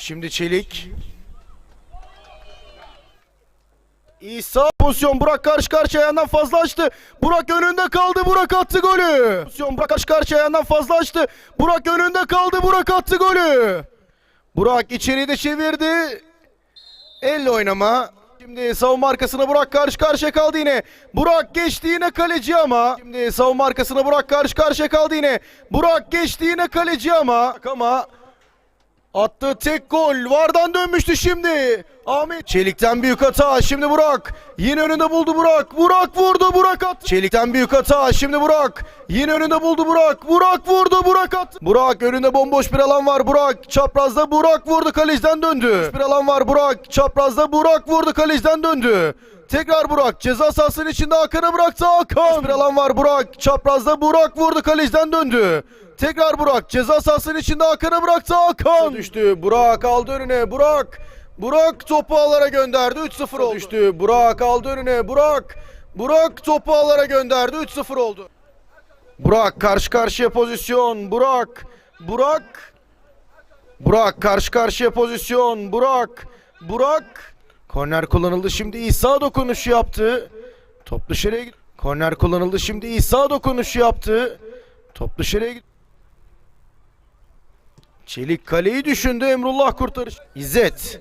Şimdi Çelik. İsa pozisyon Burak karşı karşıya yandan fazla açtı. Burak önünde kaldı. Burak attı golü. Pozisyon Burak karşı karşıya yandan fazla açtı. Burak önünde kaldı. Burak attı golü. Burak içeriği de çevirdi. Elle oynama. Şimdi savunma arkasına Burak karşı karşıya kaldı yine. Burak geçti yine kaleci ama. Şimdi savunma arkasına Burak karşı karşıya kaldı yine. Burak geçti yine kaleci ama. Ama Attığı tek gol. Vardan dönmüştü şimdi. Ahmet. Çelik'ten büyük hata. Şimdi Burak. Yine önünde buldu Burak. Burak vurdu. Burak attı. Çelik'ten büyük hata. Şimdi Burak. Yine önünde buldu Burak. Burak vurdu. Burak attı. Burak önünde bomboş bir alan var. Burak çaprazda Burak vurdu. Kaleciden döndü. Bir alan var. Burak çaprazda Burak vurdu. Kaleciden döndü. Tekrar Burak ceza sahasının içinde Hakan'a bıraktı Hakan. Bir alan var Burak çaprazda Burak vurdu kaleciden döndü. Tekrar Burak ceza sahasının içinde Hakan'a bıraktı Hakan. Düştü Burak aldı önüne Burak. Burak topu ağlara gönderdi 3-0 oldu. Düştü Burak aldı önüne Burak. Burak topu ağlara gönderdi 3-0 oldu. Burak karşı karşıya pozisyon Burak. Burak. Burak karşı karşıya pozisyon Burak. Burak. Korner kullanıldı şimdi İsa dokunuşu yaptı. Top dışarıya gid- Korner kullanıldı şimdi İsa dokunuşu yaptı. Top dışarıya gid- Çelik kaleyi düşündü Emrullah kurtarış. İzzet.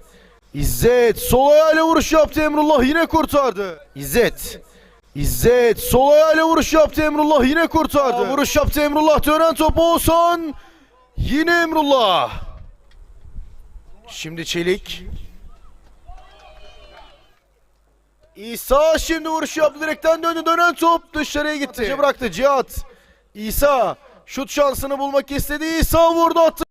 İzzet sol ayağıyla vuruş yaptı Emrullah yine kurtardı. İzzet. İzzet sol ayağıyla vuruş yaptı Emrullah yine kurtardı. vuruş yaptı Emrullah dönen top Oğuzhan. Yine Emrullah. Şimdi Çelik. İsa şimdi vuruş yaptı direkten döndü dönen top dışarıya gitti. Bıraktı Cihat. İsa şut şansını bulmak istedi. İsa vurdu attı.